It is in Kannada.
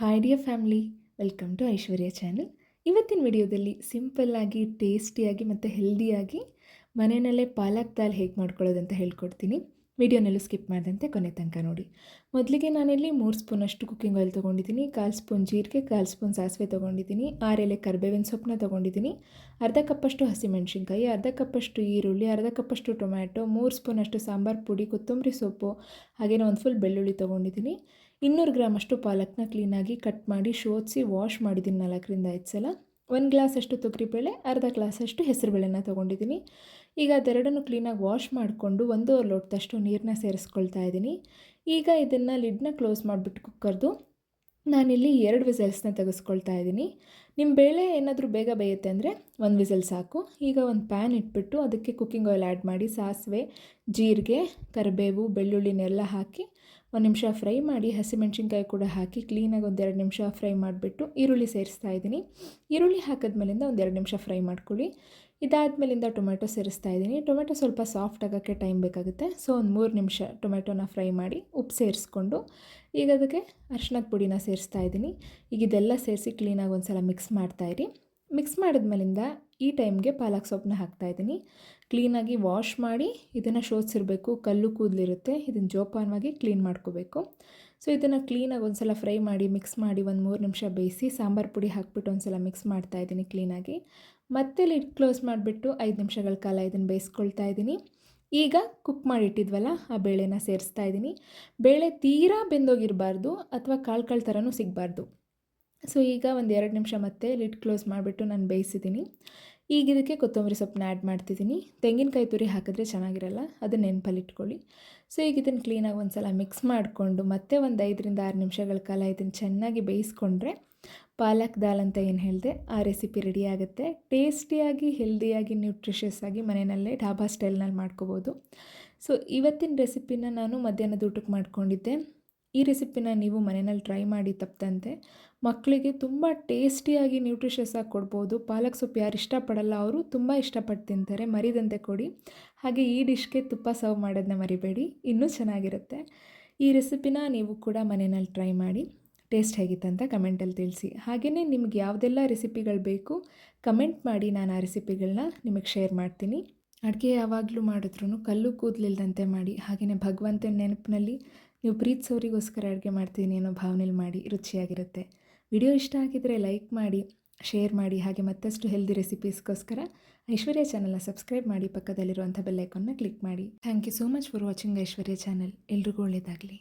Hi dear family welcome to Aishwarya channel ಇವತ್ತಿನ ವಿಡಿಯೋದಲ್ಲಿ ಸಿಂಪಲ್ಲಾಗಿ ಟೇಸ್ಟಿಯಾಗಿ ಮತ್ತು ಹೆಲ್ದಿಯಾಗಿ ಮನೆಯಲ್ಲೇ ಪಾಲಕ್ ದಾಲ್ ಹೇಗೆ ಮಾಡ್ಕೊಳ್ಳೋದಂತ ಹೇಳ್ಕೊಡ್ತೀನಿ. ವಿಡಿಯೋನೆಲ್ಲೂ ಸ್ಕಿಪ್ ಮಾಡಿದಂತೆ ಕೊನೆ ತನಕ ನೋಡಿ. ಮೊದಲಿಗೆ ನಾನಿಲ್ಲಿ ಮೂರು ಸ್ಪೂನಷ್ಟು ಕುಕ್ಕಿಂಗ್ ಆಯಿಲ್ ತೊಗೊಂಡಿದ್ದೀನಿ, ಕಾಲು ಸ್ಪೂನ್ ಜೀರಿಗೆ, ಕಾಲು ಸ್ಪೂನ್ ಸಾಸಿವೆ ತೊಗೊಂಡಿದ್ದೀನಿ, ಆರೆಲೆ ಕರ್ಬೇವಿನ ಸೊಪ್ಪನ್ನ ತೊಗೊಂಡಿದ್ದೀನಿ, ಅರ್ಧ ಕಪ್ಪಷ್ಟು ಹಸಿಮೆಣಸಿನ್ಕಾಯಿ, ಅರ್ಧ ಕಪ್ಪಷ್ಟು ಈರುಳ್ಳಿ, ಅರ್ಧ ಕಪ್ಪಷ್ಟು ಟೊಮ್ಯಾಟೊ, ಮೂರು ಸ್ಪೂನಷ್ಟು ಸಾಂಬಾರು ಪುಡಿ, ಕೊತ್ತಂಬರಿ ಸೊಪ್ಪು ಹಾಗೆಯೇ ಒಂದು ಫುಲ್ ಬೆಳ್ಳುಳ್ಳಿ ತೊಗೊಂಡಿದ್ದೀನಿ. ಇನ್ನೂರು ಗ್ರಾಮಷ್ಟು ಪಾಲಕ್ನ ಕ್ಲೀನಾಗಿ ಕಟ್ ಮಾಡಿ ಶೋಧಿಸಿ ವಾಶ್ ಮಾಡಿದ್ದೀನಿ ನಾಲ್ಕರಿಂದ ಐದು ಸಲ. ಒಂದು ಗ್ಲಾಸಷ್ಟು ತೊಗರಿಬೇಳೆ, ಅರ್ಧ ಗ್ಲಾಸಷ್ಟು ಹೆಸರುಬೇಳೆನ ತೊಗೊಂಡಿದ್ದೀನಿ. ಈಗ ಅದೆರಡನ್ನು ಕ್ಲೀನಾಗಿ ವಾಶ್ ಮಾಡಿಕೊಂಡು ಒಂದೂವರೆ ಲೋಟದಷ್ಟು ನೀರನ್ನ ಸೇರಿಸ್ಕೊಳ್ತಾ ಇದ್ದೀನಿ. ಈಗ ಇದನ್ನು ಲಿಡ್ನ ಕ್ಲೋಸ್ ಮಾಡಿಬಿಟ್ಟು ಕುಕ್ಕರ್ದು ನಾನಿಲ್ಲಿ ಎರಡು ವಿಸಲ್ಸ್ನ ತೆಗೆಸ್ಕೊಳ್ತಾ ಇದ್ದೀನಿ. ನಿಮ್ಮ ಬೇಳೆ ಏನಾದರೂ ಬೇಗ ಬೇಯುತ್ತೆ ಅಂದರೆ ಒಂದು ವಿಸಲ್ ಸಾಕು. ಈಗ ಒಂದು ಪ್ಯಾನ್ ಇಟ್ಬಿಟ್ಟು ಅದಕ್ಕೆ ಕುಕ್ಕಿಂಗ್ ಆಯಿಲ್ ಆ್ಯಡ್ ಮಾಡಿ ಸಾಸಿವೆ, ಜೀರಿಗೆ, ಕರಿಬೇವು, ಬೆಳ್ಳುಳ್ಳಿನೆಲ್ಲ ಹಾಕಿ ಒಂದು ನಿಮಿಷ ಫ್ರೈ ಮಾಡಿ ಹಸಿಮೆಣ್ಸಿನ್ಕಾಯಿ ಕೂಡ ಹಾಕಿ ಕ್ಲೀನಾಗಿ ಒಂದೆರಡು ನಿಮಿಷ ಫ್ರೈ ಮಾಡಿಬಿಟ್ಟು ಈರುಳ್ಳಿ ಸೇರಿಸ್ತಾ ಇದ್ದೀನಿ. ಈರುಳ್ಳಿ ಹಾಕಿದ್ಮೇಲಿಂದ ಒಂದೆರಡು ನಿಮಿಷ ಫ್ರೈ ಮಾಡ್ಕೊಳ್ಳಿ. ಇದಾದಮೇಲಿಂದ ಟೊಮೆಟೊ ಸೇರಿಸ್ತಾ ಇದ್ದೀನಿ. ಟೊಮೆಟೊ ಸ್ವಲ್ಪ ಸಾಫ್ಟ್ ಆಗೋಕ್ಕೆ ಟೈಮ್ ಬೇಕಾಗುತ್ತೆ. ಸೊ ಒಂದು ಮೂರು ನಿಮಿಷ ಟೊಮೆಟೊನ ಫ್ರೈ ಮಾಡಿ ಉಪ್ಪು ಸೇರಿಸ್ಕೊಂಡು ಈಗ ಅದಕ್ಕೆ ಅರ್ಶಿನದ ಪುಡಿನ ಸೇರಿಸ್ತಾ ಇದ್ದೀನಿ. ಈಗ ಇದೆಲ್ಲ ಸೇರಿಸಿ ಕ್ಲೀನಾಗಿ ಒಂದು ಸಲ ಮಿಕ್ಸ್ ಮಾಡ್ತಾಯಿರಿ ಮಿಕ್ಸ್ ಮಾಡಿದ್ಮೇಲಿಂದ ಈ ಟೈಮ್ಗೆ ಪಾಲಕ್ ಸೊಪ್ಪನ್ನ ಹಾಕ್ತಾಯಿದ್ದೀನಿ ಕ್ಲೀನಾಗಿ ವಾಶ್ ಮಾಡಿ ಇದನ್ನು ಶೋಧಿಸಿರ್ಬೇಕು ಕಲ್ಲು ಕೂದಲಿರುತ್ತೆ. ಇದನ್ನು ಜೋಪಾನವಾಗಿ ಕ್ಲೀನ್ ಮಾಡ್ಕೋಬೇಕು. ಸೊ ಇದನ್ನು ಕ್ಲೀನಾಗಿ ಒಂದು ಸಲ ಫ್ರೈ ಮಾಡಿ ಮಿಕ್ಸ್ ಮಾಡಿ ಒಂದು ಮೂರು ನಿಮಿಷ ಬೇಯಿಸಿ ಸಾಂಬಾರು ಪುಡಿ ಹಾಕ್ಬಿಟ್ಟು ಒಂದು ಸಲ ಮಿಕ್ಸ್ ಮಾಡ್ತಾಯಿದ್ದೀನಿ ಕ್ಲೀನಾಗಿ ಮತ್ತೆ ಲಿಡ್ ಕ್ಲೋಸ್ ಮಾಡಿಬಿಟ್ಟು ಐದು ನಿಮಿಷಗಳ ಕಾಲ ಇದನ್ನು ಬೇಯಿಸ್ಕೊಳ್ತಾ ಇದ್ದೀನಿ. ಈಗ ಕುಕ್ ಮಾಡಿಟ್ಟಿದ್ವಲ್ಲ ಆ ಬೇಳೆನ ಸೇರಿಸ್ತಾ ಇದ್ದೀನಿ. ಬೇಳೆ ತೀರಾ ಬೆಂದೋಗಿರಬಾರ್ದು ಅಥವಾ ಕಾಳು ಕಾಳು ಥರನೂ ಸಿಗಬಾರ್ದು. ಸೊ ಈಗ ಒಂದು ಎರಡು ನಿಮಿಷ ಮತ್ತೆ ಲಿಡ್ ಕ್ಲೋಸ್ ಮಾಡಿಬಿಟ್ಟು ನಾನು ಬೇಯಿಸಿದ್ದೀನಿ. ಈಗ ಇದಕ್ಕೆ ಕೊತ್ತಂಬರಿ ಸೊಪ್ಪನ್ನ ಆ್ಯಡ್ ಮಾಡ್ತಿದ್ದೀನಿ. ತೆಂಗಿನಕಾಯಿ ತುರಿ ಹಾಕಿದ್ರೆ ಚೆನ್ನಾಗಿರಲ್ಲ, ಅದನ್ನ ನೆನಪಲ್ಲಿ ಇಟ್ಕೊಳ್ಳಿ. ಸೊ ಈಗ ಇದನ್ನು ಕ್ಲೀನಾಗಿ ಒಂದು ಸಲ ಮಿಕ್ಸ್ ಮಾಡಿಕೊಂಡು ಮತ್ತೆ ಒಂದು ಐದರಿಂದ ಆರು ನಿಮಿಷಗಳ ಕಾಲ ಇದನ್ನು ಚೆನ್ನಾಗಿ ಬೇಯಿಸ್ಕೊಂಡ್ರೆ ಪಾಲಕ್ ದಾಲ್ ಅಂತ ಏನು ಹೇಳಿದೆ, ಆ ರೆಸಿಪಿ ರೆಡಿ ಆಗುತ್ತೆ. ಟೇಸ್ಟಿಯಾಗಿ ಹೆಲ್ದಿಯಾಗಿ ನ್ಯೂಟ್ರಿಷಿಯಸ್ ಆಗಿ ಮನೆಯಲ್ಲೇ ಢಾಬಾ ಸ್ಟೈಲ್ನಲ್ಲಿ ಮಾಡ್ಕೋಬೋದು. ಸೊ ಇವತ್ತಿನ ರೆಸಿಪಿನ ನಾನು ಮಧ್ಯಾಹ್ನದ ಊಟಕ್ಕೆ ಮಾಡ್ಕೊಂಡಿದ್ದೆ. ಈ ರೆಸಿಪಿನ ನೀವು ಮನೆಯಲ್ಲಿ ಟ್ರೈ ಮಾಡಿ ತಪ್ಪದಂತೆ ಮಕ್ಕಳಿಗೆ ತುಂಬ ಟೇಸ್ಟಿಯಾಗಿ ನ್ಯೂಟ್ರಿಷಿಯಸ್ ಆಗಿ ಕೊಡ್ಬೋದು. ಪಾಲಕ್ ಸೊಪ್ಪು ಯಾರು ಇಷ್ಟಪಡಲ್ಲ, ಅವರು ತುಂಬ ಇಷ್ಟಪಟ್ಟು ತಿಂತಾರೆ. ಮರಿದಂತೆ ಕೊಡಿ. ಹಾಗೆ ಈ ಡಿಶ್ಗೆ ತುಪ್ಪ ಸರ್ವ್ ಮಾಡೋದನ್ನ ಮರಿಬೇಡಿ. ಇನ್ನೂ ಚೆನ್ನಾಗಿರುತ್ತೆ. ಈ ರೆಸಿಪಿನ ನೀವು ಕೂಡ ಮನೆಯಲ್ಲಿ ಟ್ರೈ ಮಾಡಿ. ಟೇಸ್ಟ್ ಹೇಗಿತ್ತಂತ ಕಮೆಂಟಲ್ಲಿ ತಿಳಿಸಿ. ಹಾಗೆಯೇ ನಿಮ್ಗೆ ಯಾವುದೆಲ್ಲ ರೆಸಿಪಿಗಳು ಬೇಕು, ಕಮೆಂಟ್ ಮಾಡಿ. ನಾನು ಆ ರೆಸಿಪಿಗಳನ್ನ ನಿಮಗೆ ಶೇರ್ ಮಾಡ್ತೀನಿ. ಅಡುಗೆ ಯಾವಾಗಲೂ ಮಾಡಿದ್ರೂ ಕಲ್ಲು ಕೂದಲಿಲ್ಲದಂತೆ ಮಾಡಿ. ಹಾಗೆಯೇ ಭಗವಂತನ ನೆನಪಿನಲ್ಲಿ ನೀವು ಪ್ರೀತಿಸೋರಿಗೋಸ್ಕರ ಅಡುಗೆ ಮಾಡ್ತೀನಿ ಅನ್ನೋ ಭಾವನೆಯಲ್ಲಿ ಮಾಡಿ, ರುಚಿಯಾಗಿರುತ್ತೆ. ವಿಡಿಯೋ ಇಷ್ಟ ಆಗಿದ್ದರೆ ಲೈಕ್ ಮಾಡಿ, ಶೇರ್ ಮಾಡಿ, ಹಾಗೆ ಮತ್ತಷ್ಟು ಹೆಲ್ದಿ ರೆಸಿಪೀಸ್ಗೋಸ್ಕರ ಐಶ್ವರ್ಯ ಚಾನಲ್ನ ಸಬ್ಸ್ಕ್ರೈಬ್ ಮಾಡಿ, ಪಕ್ಕದಲ್ಲಿರುವಂಥ ಬೆಲ್ಲೈಕನ್ನ ಕ್ಲಿಕ್ ಮಾಡಿ. Thank you so much for watching Aishwarya channel. ಎಲ್ರಿಗೂ ಒಳ್ಳೆಯದಾಗಲಿ.